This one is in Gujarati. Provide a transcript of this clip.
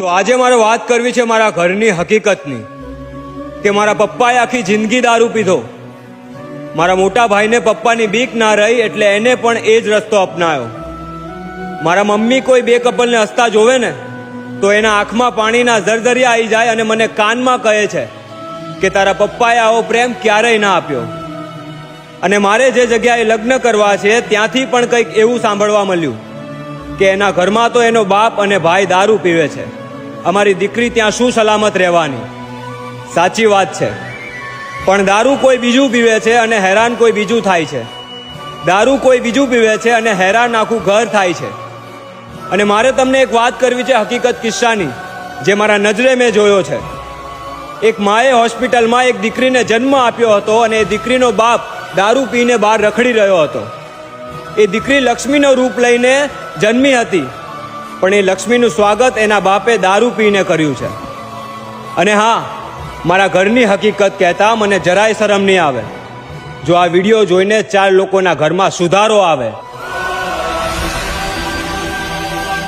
તો આજે મારે વાત કરવી છે મારા ઘરની હકીકતની કે મારા પપ્પાએ આખી જિંદગી દારૂ પીધો. મારા મોટા ભાઈને પપ્પાની બીક ના રહી એટલે એને પણ એ જ રસ્તો અપનાયો. મારા મમ્મી કોઈ બે કપલને હસતા જોવે ને, તો એના આંખમાં પાણીના ઝરઝરિયા આવી જાય અને મને કાનમાં કહે છે કે તારા પપ્પાએ આવો પ્રેમ ક્યારેય ના આપ્યો. અને મારે જે જગ્યાએ લગ્ન કરવા છે ત્યાંથી પણ કંઈક એવું સાંભળવા મળ્યું કે એના ઘરમાં તો એનો બાપ અને ભાઈ દારૂ પીવે છે. અમારી દીકરી ત્યાં શું સલામત રહેવાની? સાચી વાત છે. પણ દારૂ કોઈ બીજું પીવે છે અને હેરાન કોઈ બીજું થાય છે. દારૂ કોઈ બીજું પીવે છે અને હેરાન આખું ઘર થાય છે. અને મારે તમને એક વાત કરવી છે હકીકત કિસ્સાની, જે મારા નજરે મેં જોયો છે. એક માએ હોસ્પિટલમાં એક દીકરીને જન્મ આપ્યો હતો અને એ દીકરીનો બાપ દારૂ પીને બહાર રખડી રહ્યો હતો. એ દીકરી લક્ષ્મીનો રૂપ લઈને જન્મી હતી. પણ એ લક્ષ્મીનું સ્વાગત એના બાપે દારૂ પીને કર્યું છે. અને હા, મારા ઘરની હકીકત કહેતા મને જરાય શરમ નહીં આવે. જો આ વીડિયો જોઈને ચાર લોકોના ઘરમાં સુધારો આવે